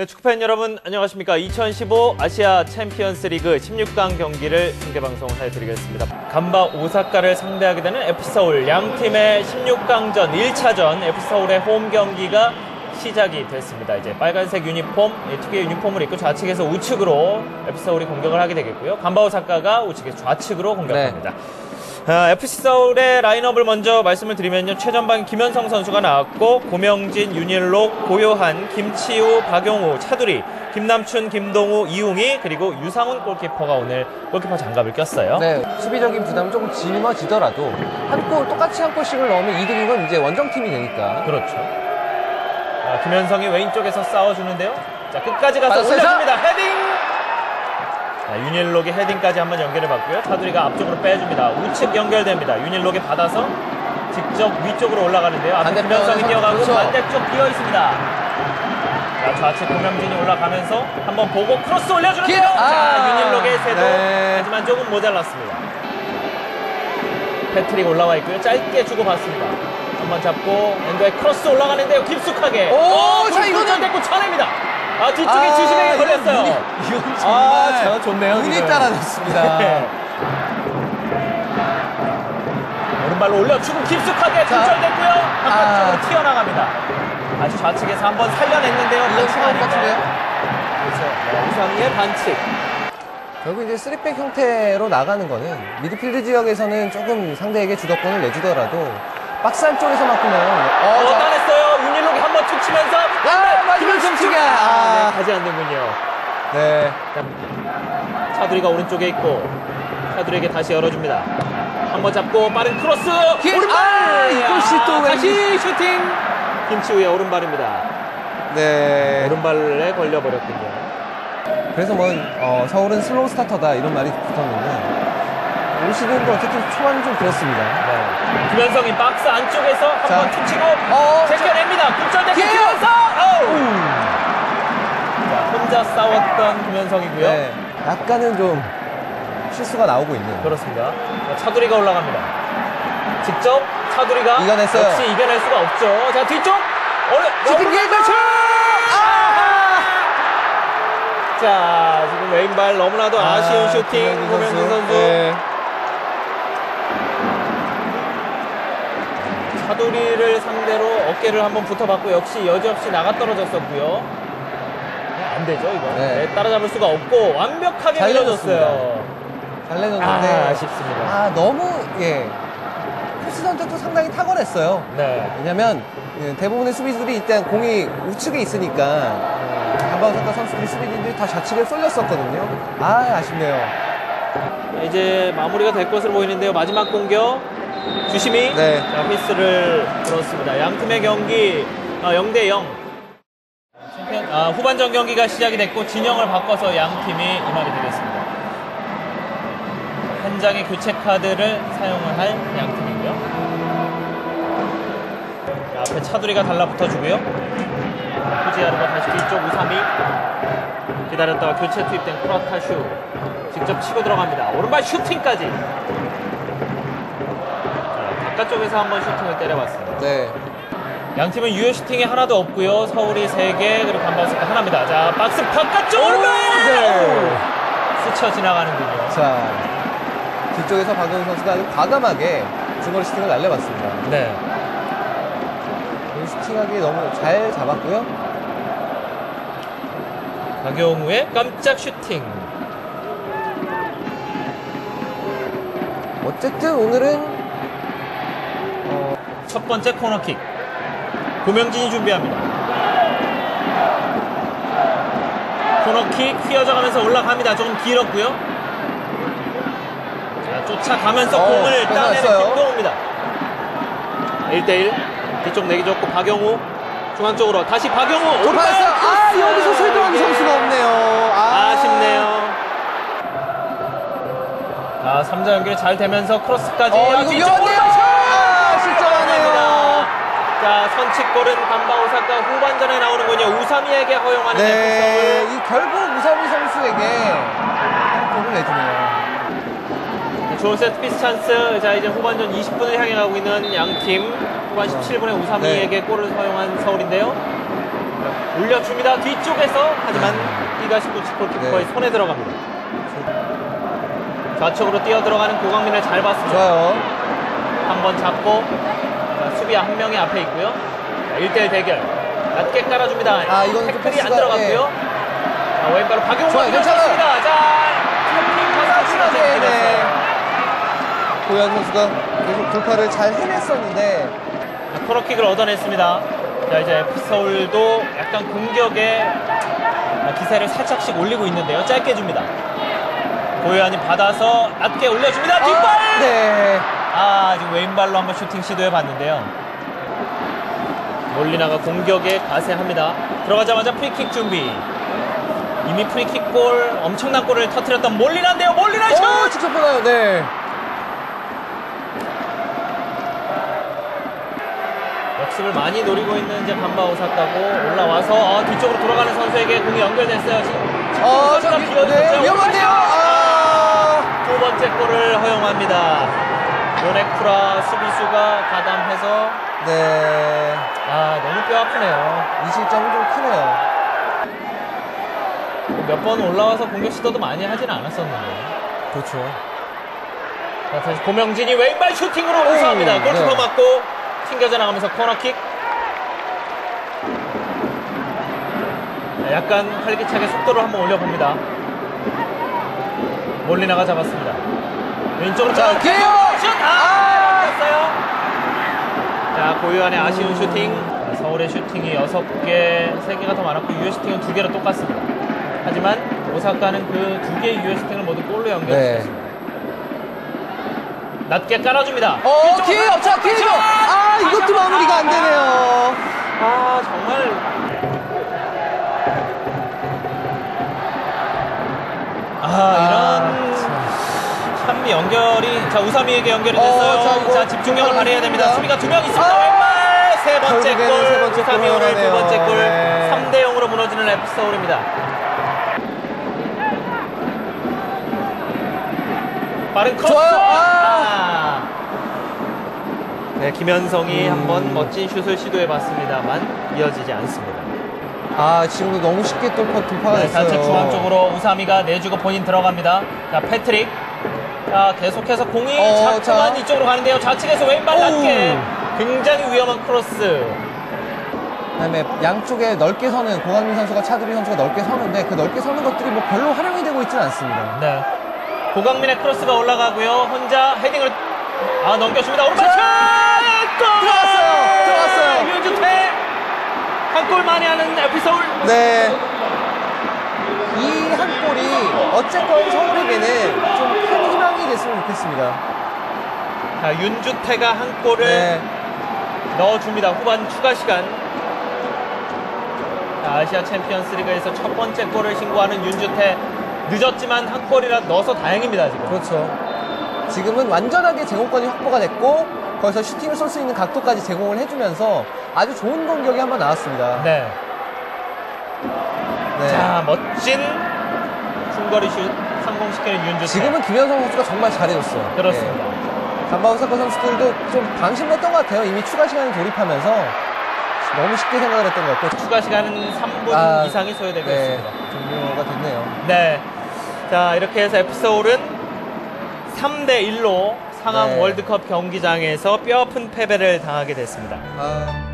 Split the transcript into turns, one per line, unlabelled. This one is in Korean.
네, 축구팬 여러분 안녕하십니까? 2015 아시아 챔피언스 리그 16강 경기를 중계 방송을 해드리겠습니다. 간바 오사카를 상대하게 되는 FC 서울 양 팀의 16강전 1차전 FC 서울의 홈 경기가 시작이 됐습니다. 이제 빨간색 유니폼, 예, 특유의 유니폼을 입고 좌측에서 우측으로 FC 서울이 공격을 하게 되겠고요. 간바 오사카가 우측에서 좌측으로 공격합니다. 아, FC 서울의 라인업을 먼저 말씀을 드리면요. 최전방 김현성 선수가 나왔고 고명진, 윤일록, 고요한, 김치우, 박용우, 차두리, 김남춘, 김동우, 이웅희 그리고 유상훈 골키퍼가 오늘 골키퍼 장갑을 꼈어요.
네, 수비적인 부담은 조금 짊어지더라도 한 골 똑같이 한 골씩을 넣으면 이득인 건 이제 원정팀이 되니까.
그렇죠. 아, 김현성이 왼쪽에서 싸워주는데요. 자 끝까지 가서. 올려줍니다. 헤딩. 자, 윤일록이 헤딩까지 한번 연결해 봤고요. 차두리가 앞쪽으로 빼줍니다. 우측 연결됩니다. 윤일록이 받아서 직접 위쪽으로 올라가는데요. 앞에 김현성이 뛰어가고
그렇죠.
반대쪽 비어 있습니다. 자, 좌측 고명진이 올라가면서 한번 보고 크로스 올려주는데요.
기회!
자,
아,
윤일록의 세도
네.
하지만 조금 모자랐습니다. 패트릭 올라와 있고요. 짧게 주고받습니다. 한번 잡고 엔더에 크로스 올라가는데요. 깊숙하게.
오, 자, 이거는-
됐고 쳐냅니다. 아 뒤쪽에 지심에 걸렸어요.
이건
아,
정말
저 좋네요,
운이
지금.
따라줬습니다.
네. 오른발로 올려 주고 깊숙하게
자.
굴절됐고요. 바깥쪽으로
아.
튀어나갑니다. 다시 좌측에서 한번 살려냈는데요.
이건
반칙 아닌가요?
같은데요?
그렇죠. 네, 우상희의 반칙.
결국 이제 3백 형태로 나가는 거는 미드필드 지역에서는 조금 상대에게 주도권을 내주더라도 박스 안쪽에서만큼은
어,
어, 자,
따냈어요. 윤일록이 한 번 툭 치면서
아, 마지막 툭툭이야.
아,
아.
네, 가지 않는군요.
네.
차두리가 오른쪽에 있고 차두리에게 다시 열어줍니다. 한 번 잡고 빠른 크로스
기-
오른발
아, 이것이 또
다시 슈팅 김치우의 오른발입니다.
네.
오른발에 걸려버렸군요.
그래서 뭐 어, 서울은 슬로우 스타터다 이런 말이 붙었는데 올 시즌도 어쨌든 초반은 좀 그렇습니다.
네. 김현성이 박스 안쪽에서
자.
한번 툭 치고
어,
제껴냅니다. 굴절된
기회!
김현성 자, 혼자 싸웠던 김현성이고요.
네. 약간은 좀 실수가 나오고 있는.
그렇습니다. 자, 차두리가 올라갑니다. 직접 차두리가
이겨냈어요.
역시 이겨낼 수가 없죠. 자 뒤쪽 어려 왼발 슛!
아!
자 지금 왼발 너무나도 아, 쉬운 슈팅 고명진 선수.
네.
차두리를 상대로 어깨를 한번 붙어봤고 역시 여지없이 나가 떨어졌었고요. 네, 안 되죠 이거.
네.
네, 따라잡을 수가 없고 완벽하게
잘
밀어줬어요.
잘
아,
내줬는데
아쉽습니다.
아, 너무 예 코스 선택도 상당히 탁월했어요.
네.
왜냐면 예, 대부분의 수비수들이 일단 공이 우측에 있으니까 한바우사카 선수들이 수비진들이 다 좌측에 쏠렸었거든요. 아 아쉽네요.
이제 마무리가 될 것으로 보이는데요. 마지막 공격 주심이
네.
자, 휘스를 불었습니다. 양 팀의 경기 아, 0대 0. 챔피언, 아, 후반전 경기가 시작이 됐고 진영을 바꿔서 양 팀이 임하게 되겠습니다. 한 장의 교체 카드를 사용을 할 양 팀이고요. 자, 앞에 차두리가 달라붙어주고요. 후지아르가 다시 뒤쪽 우삼이 기다렸다가 교체 투입된 쿠라타슈 직접 치고 들어갑니다. 오른발 슈팅까지. 자, 바깥쪽에서 한번 슈팅을 때려봤습니다.
네.
양 팀은 유효 슈팅이 하나도 없고요. 서울이 3개, 그리고 간바스가 하나입니다. 자, 박스 바깥쪽 오른발!
네.
스쳐 지나가는군요.
자 뒤쪽에서 박영훈 선수가 아주 과감하게 중거리 슈팅을 날려봤습니다.
네.
이 슈팅하기 너무 잘 잡았고요.
박용우의 깜짝 슈팅.
어쨌든 오늘은 어,
첫 번째 코너킥. 고명진이 준비합니다. 코너킥 휘어져 가면서 올라갑니다. 조금 길었고요. 자, 쫓아가면서
어,
공을 따내는. 김동우입니다. 1대1. 뒤쪽 내기 좋고 박영우. 중앙 쪽으로 다시 박영우. 오른발.
아! 여기서
이게
선수가 없네요. 아,
아쉽네요. 자, 3자 연결이 잘 되면서 크로스까지.
어,
아,
이거 위험한데요.
오른발 슛!
아, 실점하네요.
자, 선취골은 간바 오사카 후반전에 나오는군요. 우사미에게 허용하는
네, 이 결국 우사미 선수에게 골을 내주네요.
서울. 좋은 세트피스 찬스. 자, 이제 후반전 20분을 향해 가고 있는 양 팀. 후반 17분에 우사미에게 골을 허용한 서울인데요. 올려줍니다. 뒤쪽에서 하지만 이가시구치 골키퍼의
네.
손에 들어갑니다. 좌측으로 뛰어 들어가는 고강민을 잘 봤습니다.
좋아요.
한번 잡고 자, 수비 한 명이 앞에 있고요. 1대1 대결. 낮게 깔아줍니다.
아, 이건 좀
태클이 안
패스가,
들어갔고요. 자, 왼발로 박용호가
좋아요, 괜찮아요.
밀어줬습니다. 자, 태클 파스가
네, 네.
됐어요.
고현 선수가 계속 돌파를 잘 해냈었는데
자, 코너킥을 얻어냈습니다. 자, 이제 F서울도 약간 공격에 어, 기세를 살짝씩 올리고 있는데요. 짧게 줍니다. 고요한이 받아서 낮게 올려줍니다. 뒷발!
아, 네.
아, 지금 왼발로 한번 슈팅 시도해 봤는데요. 몰리나가 공격에 가세합니다. 들어가자마자 프리킥 준비. 이미 프리킥 골, 엄청난 골을 터트렸던 몰리나인데요. 몰리나 슛!
오, 직접 보나요? 네.
역습을 많이 노리고 있는 이제 간바 오사카고 올라와서 어, 뒤쪽으로 돌아가는 선수에게 공이 연결됐어요. 지금 지금
어,
선수가 비어있었죠.
네, 위험한데요. 아.
두 번째 골을 허용합니다. 요네쿠라 수비수가 가담해서
네.
아 너무 뼈 아프네요.
이 실점은 좀 크네요.
몇 번 올라와서 공격 시도도 많이 하진 않았었는데.
그렇죠.
자, 다시 고명진이 왼발 슈팅으로 우수합니다.
오,
골키퍼
네.
맞고 튕겨져 나가면서 코너킥. 자, 약간 활기차게 속도를 한번 올려봅니다. 몰리나가 잡았습니다. 왼쪽으로
자,
자,
기회요!
슛! 아! 됐어요. 자, 고유한의 아쉬운 슈팅. 자, 서울의 슈팅이 6개, 3개가 더 많았고 유효 슈팅은 2개로 똑같습니다. 하지만 오사카는 그두 개의 유효 슈팅을 모두 골로
네.
연결했습니다. 낮게 깔아줍니다.
어,
뒤쪽으로
기회 없죠, 기회죠. 아, 이것도 마무리가 안 되네요.
아, 정말. 아, 이런 참 연결이 자 우사미에게 연결이
어,
됐어요.
자,
자,
이거
집중력을 발휘해야 됩니다. 수비가 두 명 있습니다.
아!
왼발 세 번째 골.
세 번째 골
우사미 오늘 두. 번째 골.
네.
3대 0으로 무너지는 F 서울입니다. 빠른 크로스.
아! 아.
네, 김현성이
음.
한번 멋진 슛을 시도해봤습니다만 이어지지 않습니다.
아, 지금도 너무 쉽게 돌파, 돌파가
네,
됐어요.
좌측 중앙 쪽으로 우사미가 내주고 본인 들어갑니다. 자, 패트릭. 자, 계속해서 공이
어,
자꾸만
자.
이쪽으로 가는데요. 좌측에서 왼발
오.
낮게. 굉장히 위험한 크로스.
그다음에 양쪽에 넓게 서는 고강민 선수가 차두리 선수가 넓게 서는데 그 넓게 서는 것들이 뭐 별로 활용이 되고 있지는 않습니다.
네. 고강민의 크로스가 올라가고요. 혼자 헤딩을 아 넘겨줍니다. 오른발 슛! 골!
들어갔어요. 들어갔어요.
윤주태 한골 많이 하는 에피서울.
네. 이 한 골이 어쨌건 서울에게는 좀 큰 됐으면 좋겠습니다.
자, 윤주태가 한 골을
네.
넣어줍니다. 후반 추가 시간. 자, 아시아 챔피언스 리그에서 첫 번째 골을 신고하는 윤주태. 늦었지만 한 골이라 넣어서 다행입니다, 지금.
그렇죠. 지금은 완전하게 제공권이 확보가 됐고 거기서 슈팅을 쏠 수 있는 각도까지 제공을 해주면서 아주 좋은 공격이 한 번 나왔습니다.
네.
네.
자, 멋진 중거리 슛 성공시키는 윤주태.
지금은 김현성 선수가 정말 잘해줬어요.
그렇습니다.
네. 간바우사카 선수들도 좀 방심했던 것 같아요. 이미 추가 시간에 돌입하면서 너무 쉽게 생각을 했던 것 같고
추가 시간은 3분
아,
이상이 소요되고
네,
있습니다.
종료가 됐네요.
네. 자, 이렇게 해서 F서울은 3대 1로 상암
네.
월드컵 경기장에서 뼈아픈 패배를 당하게 됐습니다.
아,